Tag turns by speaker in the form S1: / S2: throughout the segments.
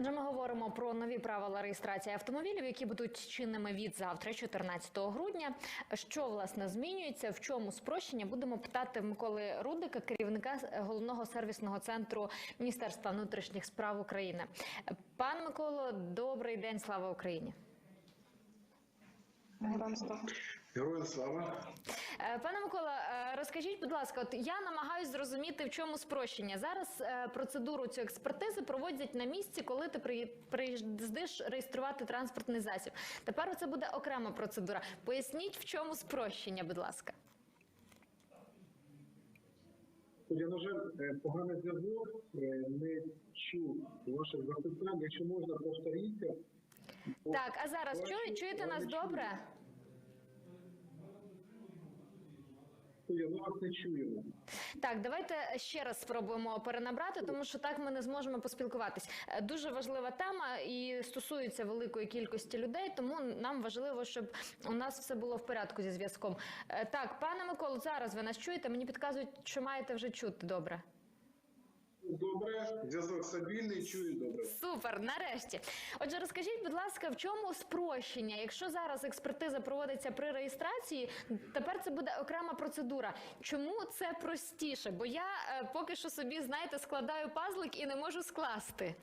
S1: Адже ми говоримо про нові правила реєстрації автомобілів, які будуть чинними від завтра, 14 грудня. Що власне змінюється? В чому спрощення? Будемо питати Миколи Рудика, керівника головного сервісного центру Міністерства внутрішніх справ України. Пан Миколо, добрий день, слава Україні.
S2: Героям слава.
S1: Е, Пане Микола, е, розкажіть, будь ласка, от я намагаюся зрозуміти, в чому спрощення. Зараз е, процедуру цю експертизи проводять на місці, коли ти приїздиш реєструвати транспортний засіб. Тепер це буде окрема процедура. Поясніть, в чому спрощення, будь ласка.
S3: Я, на жаль, поганий зв'язок, не чув ваших запитань. Якщо можна, повторіться.
S1: Так, а зараз чуєте нас добре? Так, давайте ще раз спробуємо перенабрати, тому що так ми не зможемо поспілкуватись. Е, Дуже важлива тема і стосується великої кількості людей, тому нам важливо, щоб у нас все було в порядку зі зв'язком. Е, Так, пане Миколу, зараз ви нас чуєте? Мені підказують, що маєте вже чути добре.
S3: Добре, зв'язок стабільний, чую добре.
S1: Супер, нарешті. Отже, розкажіть, будь ласка, в чому спрощення? Якщо зараз експертиза проводиться при реєстрації, тепер це буде окрема процедура. Чому це простіше? Бо я е, поки що собі, знаєте, складаю пазлик і не можу скласти.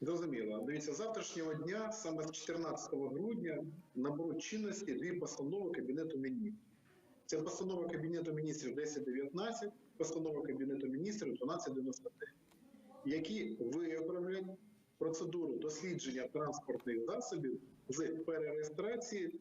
S3: Зрозуміло. Дивіться, з завтрашнього дня, саме з 14 грудня, наберуть чинності дві постанови Кабінету міністрів. Це постанова Кабінету міністрів 1019, постанова Кабінету міністрів 1299, які виокремлять процедуру дослідження транспортних засобів з перереєстрації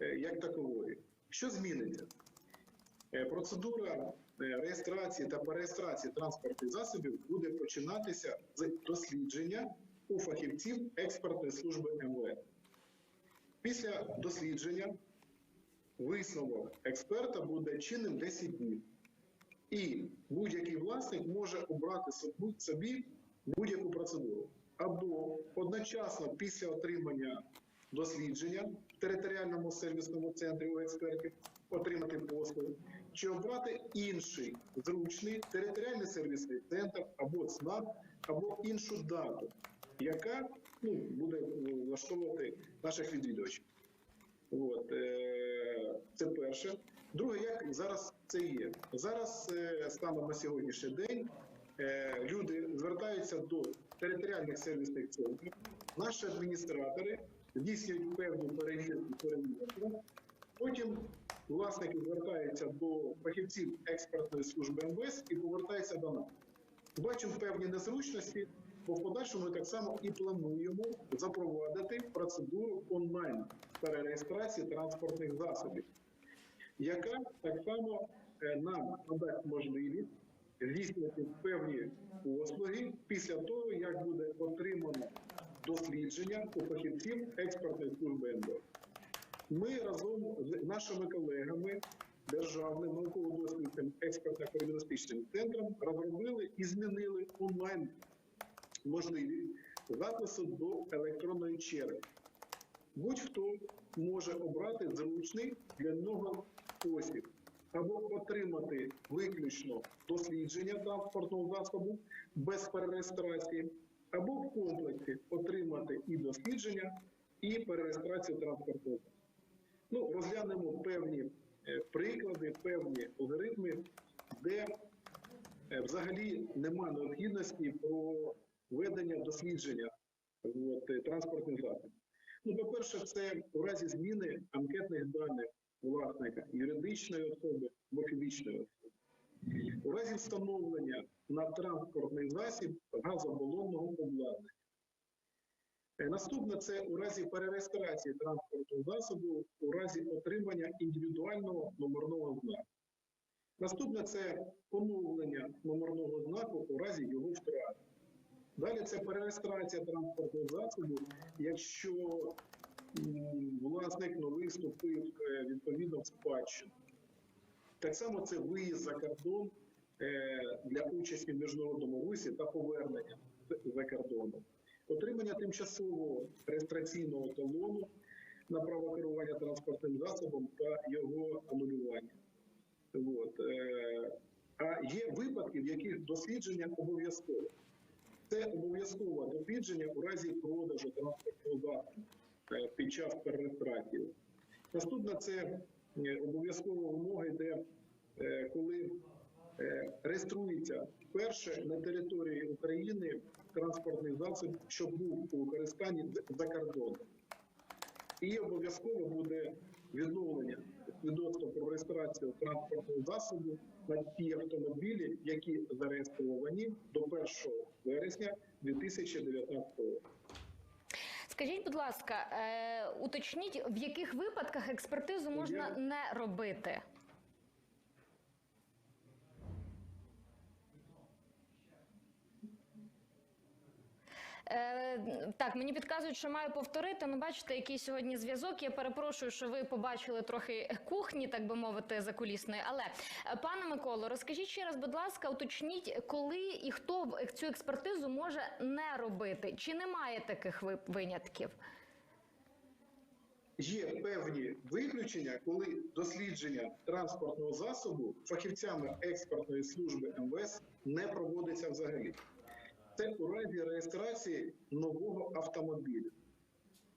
S3: е, як такової. Що зміниться? Е, Процедура е, реєстрації та перереєстрації транспортних засобів буде починатися з дослідження у фахівців експертної служби МВС. Після дослідження висновок експерта буде чинним 10 днів. І будь-який власник може обрати собі- будь-яку процедуру. Або одночасно після отримання дослідження в територіальному сервісному центрі у експертів отримати послуги, чи обрати інший зручний територіальний сервісний центр або ЦНАП, або іншу дату, яка ну, буде влаштовувати наших відвідувачів. От, е, перше. Друге, як зараз це є. Зараз е, станом на сьогоднішній день е, люди звертаються до територіальних сервісних центрів. Наші адміністратори здійснюють певні перевірки перевірки. Потім власники звертаються до фахівців експертної служби МВС і повертаються до нас. Бачимо певні незручності, бо в подальшому ми так само і плануємо запровадити процедуру онлайн перереєстрації транспортних засобів, яка так само е, нам надасть можливість здійснювати певні послуги після того, як буде отримано дослідження у фахівців експертної служби НДО. Ми разом з нашими колегами державним науково-дослідним експертно-криміналістичним центром розробили і змінили онлайн можливість запису до електронної черги. Будь-хто може обрати зручний для нього спосіб або отримати виключно дослідження транспортного засобу без перереєстрації, або в комплексі отримати і дослідження, і перереєстрацію транспортного засобу. Ну, розглянемо певні е, приклади, певні алгоритми, де е, взагалі нема необхідності про ведення дослідження от, транспортних засобів. Ну, по-перше, це у разі зміни анкетних даних власника юридичної особи або фізичної особи. У разі встановлення на транспортний засіб газобалонного обладнання. Е, Наступне це у разі перереєстрації транспортного засобу у разі отримання індивідуального номерного знаку. Наступне це поновлення номерного знаку у разі його втрати. Далі це перереєстрація транспортного засобу, якщо власник новий вступив е, відповідно в спадщину. Так само це виїзд за кордон е, для участі в міжнародному русі та повернення за кордоном. Отримання тимчасового реєстраційного талону на право керування транспортним засобом та його анулювання. От. е, А є випадки, в яких дослідження обов'язкове. Це обов'язкове дослідження у разі продажу транспортного засобу під час перереєстрації. Наступне це е, обов'язкова вимога йде, е, коли е, реєструється вперше на території України транспортний засіб, що був у використанні за кордоном. І обов'язково буде відновлення свідоцтва про реєстрацію транспортного засобу на ті автомобілі, які зареєстровані до 1 вересня 2019 року.
S1: Скажіть, будь ласка, е, уточніть, в яких випадках експертизу можна
S3: Я-
S1: не робити? Е, так, мені підказують, що маю повторити. Ну, бачите, який сьогодні зв'язок. Я перепрошую, що ви побачили трохи кухні, так би мовити, закулісної. Але е, пане Миколо, розкажіть ще раз, будь ласка, уточніть, коли і хто цю експертизу може не робити? Чи немає таких винятків?
S3: Є певні виключення, коли дослідження транспортного засобу фахівцями експертної служби МВС не проводиться взагалі. Це у разі реєстрації нового автомобіля.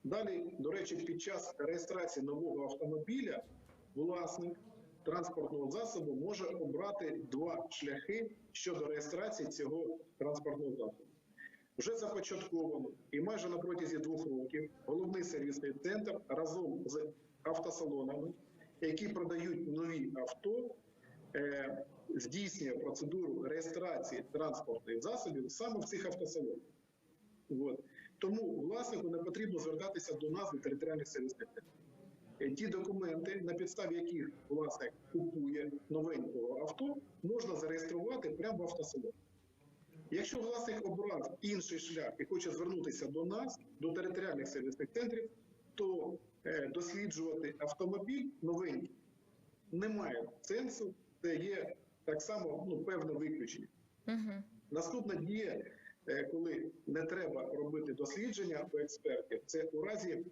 S3: Далі, до речі, під час реєстрації нового автомобіля власник транспортного засобу може обрати два шляхи щодо реєстрації цього транспортного засобу. Вже започатковано і майже на протязі двох років головний сервісний центр разом з автосалонами, які продають нові авто, здійснює процедуру реєстрації транспортних засобів саме в цих автосалонах. От. Тому власнику не потрібно звертатися до назви територіальних сервісних центрів. Е, Ті документи, на підставі яких власник купує новенького авто, можна зареєструвати прямо в автосалоні. Якщо власник обрав інший шлях і хоче звернутися до нас, до територіальних сервісних центрів, то е, досліджувати автомобіль новенький немає сенсу. Це є так само ну, певне виключення.
S1: Угу.
S3: Наступна дія, е, коли не треба робити дослідження у експертів, це у разі,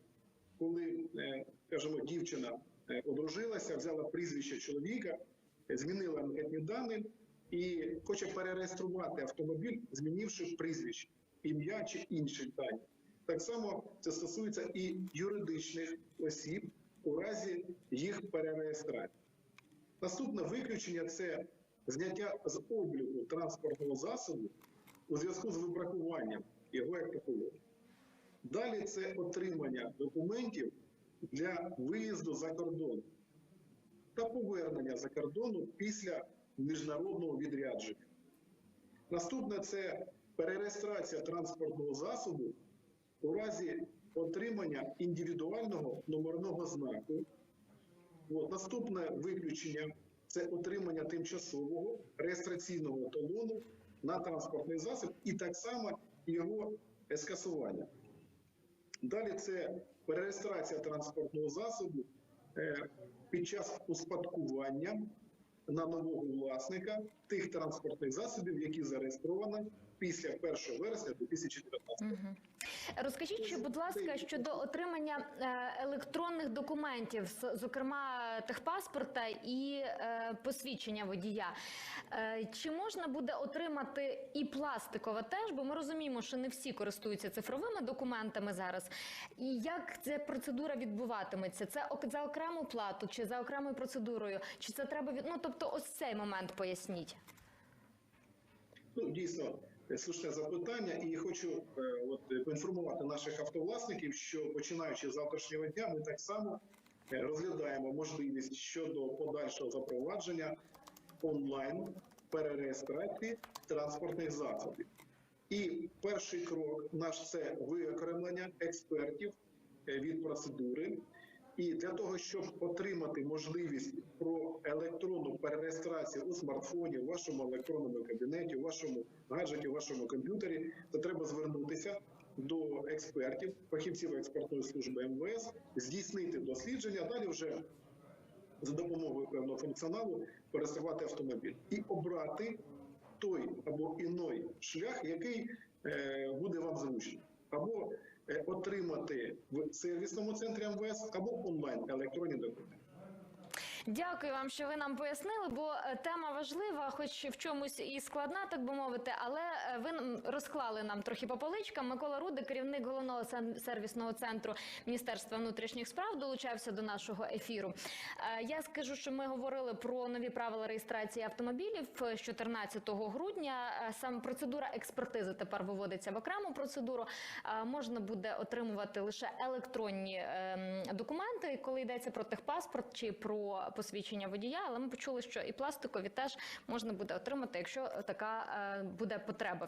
S3: коли, е, скажімо, дівчина е, одружилася, взяла прізвище чоловіка, змінила анкетні дані і хоче перереєструвати автомобіль, змінивши прізвище, ім'я чи інші дані. Так само це стосується і юридичних осіб у разі їх перереєстрації. Наступне виключення це зняття з обліку транспортного засобу у зв'язку з вибракуванням його як такого. Далі це отримання документів для виїзду за кордон та повернення за кордону після міжнародного відрядження. Наступне це перереєстрація транспортного засобу у разі отримання індивідуального номерного знаку. От, наступне виключення це отримання тимчасового реєстраційного талону на транспортний засіб і так само його скасування. Далі це перереєстрація транспортного засобу е, під час успадкування на нового власника тих транспортних засобів, які зареєстровані після 1 вересня 2019 року.
S1: Угу. Розкажіть, ще, будь ласка, щодо отримання е, електронних документів, зокрема техпаспорта і е, посвідчення водія. Е, Чи можна буде отримати і пластикове теж? Бо ми розуміємо, що не всі користуються цифровими документами зараз. І як ця процедура відбуватиметься? Це за окрему плату чи за окремою процедурою? Чи це треба від... Ну, тобто, ось цей момент поясніть.
S3: Ну, дійсно, слушне запитання, і хочу е, от, е, поінформувати наших автовласників, що починаючи з завтрашнього дня, ми так само е, розглядаємо можливість щодо подальшого запровадження онлайн перереєстрації транспортних засобів. І перший крок наш це виокремлення експертів е, від процедури. І для того, щоб отримати можливість про електронну перереєстрацію у смартфоні, у вашому електронному кабінеті, у вашому гаджеті, у вашому комп'ютері, то треба звернутися до експертів, фахівців експертної служби МВС, здійснити дослідження, далі вже за допомогою певного функціоналу пересувати автомобіль. І обрати той або іной шлях, який е, буде вам зручний, або отримати в сервісному центрі МВС, або онлайн електронні документи.
S1: Дякую вам, що ви нам пояснили, бо е, тема важлива, хоч в чомусь і складна, так би мовити, але е, ви розклали нам трохи по поличкам. Микола Рудик, керівник головного сервісного центру Міністерства внутрішніх справ, долучався до нашого ефіру. Е, Я скажу, що ми говорили про нові правила реєстрації автомобілів з 14 грудня. Саме процедура експертизи тепер виводиться в окрему процедуру. Можна буде отримувати лише електронні ем, документи, коли йдеться про техпаспорт чи про посвідчення водія. Але ми почули, що і пластикові теж можна буде отримати, якщо така е, буде потреба